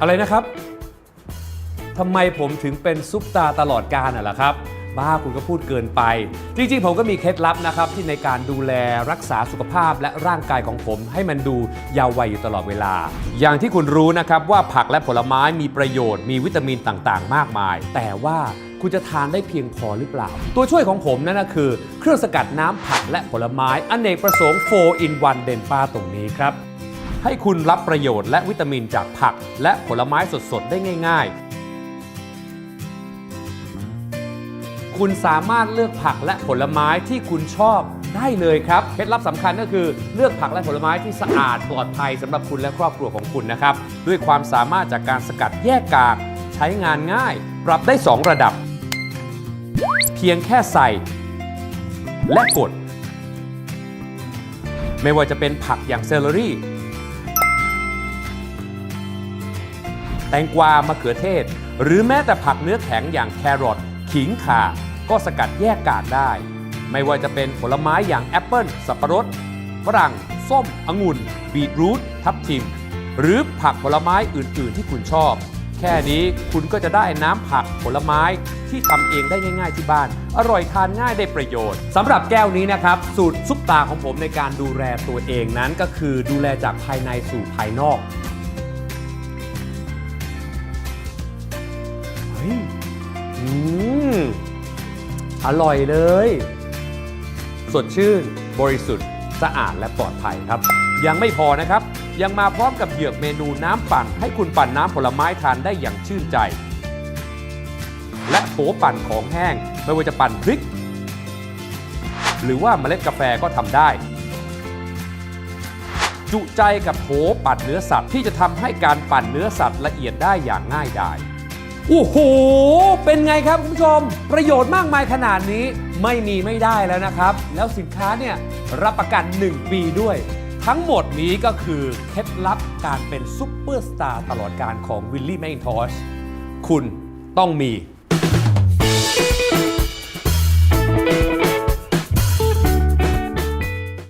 อะไรนะครับทำไมผมถึงเป็นซุปตาตลอดกาลน่ะล่ะครับ บ้าคุณก็พูดเกินไป จริงๆ ผมก็มีเคล็ดลับนะครับที่ในการดูแลรักษาสุขภาพและร่างกายของผม ให้มันดูยาววัยอยู่ตลอดเวลา อย่างที่คุณรู้นะครับว่าผักและผลไม้มีประโยชน์มีวิตามินต่างๆ มากมาย แต่ว่าคุณจะทานได้เพียงพอหรือเปล่า ตัวช่วยของผมนั่นก็คือ เครื่องสกัดน้ำผักและผลไม้อเนกประสงค์ 4 in 1 เดนป้าตรงนี้ครับ ให้คุณรับประโยชน์และวิตามินจากผัก และผลไม้สดๆ ได้ง่าย ๆ คุณสามารถเลือกผักและผลไม้ที่คุณชอบได้เลยครับ เคล็ดลับสำคัญก็คือเลือกผักและผลไม้ที่สะอาดปลอดภัยสำหรับคุณและครอบครัวของคุณนะครับ ด้วยความสามารถจากการสกัดแยกกาก ใช้งานง่าย ปรับได้ 2 ระดับ เพียงแค่ใส่ และกด ไม่ว่าจะเป็นผักอย่างเซลลอรี่ งกวามะเขือเทศ หรือแม้แต่ผักเนื้อแข็งอย่างแครอทขิงข่า ก็สกัดแยกกากได้ ไม่ว่าจะเป็นผลไม้อย่างแอปเปิลสับปะรดฝรั่ง ส้ม องุ่น บีทรูท ทับทิม หรือผักผลไม้อื่น ๆ ที่คุณชอบ แค่นี้คุณก็จะได้น้ำผักผลไม้ที่ทำเองได้ง่าย ๆ ที่บ้าน อร่อยทานง่ายได้ประโยชน์สำหรับแก้วนี้นะครับ สูตรซุปตาของผมในการดูแลตัวเองนั้นก็คือดูแลจากภายในสู่ภายนอก อืมอร่อยเลย สดชื่น บริสุทธิ์ สะอาดและปลอดภัยครับ ยังไม่พอนะครับ ยังมาพร้อมกับเหยือกเมนูน้ำปั่น ให้คุณปั่นน้ำผลไม้ทานได้อย่างชื่นใจ และโถปั่นของแห้ง ไม่ว่าจะปั่นพริก หรือว่าเมล็ดกาแฟก็ทำได้จุใจกับโถปั่นเนื้อสัตว์ที่จะทำให้การปั่นเนื้อสัตว์ละเอียดได้อย่างง่ายดาย โอ้โห เป็นไงครับคุณผู้ชม ประโยชน์มากมายขนาดนี้ไม่มีไม่ได้แล้วนะครับ แล้วสินค้าเนี่ยรับประกัน 1 ปีด้วย ทั้งหมดนี้ก็คือเคล็ดลับการเป็นซุปเปอร์สตาร์ตลอดการของวิลลี่แม n นทอชคุณต้องมี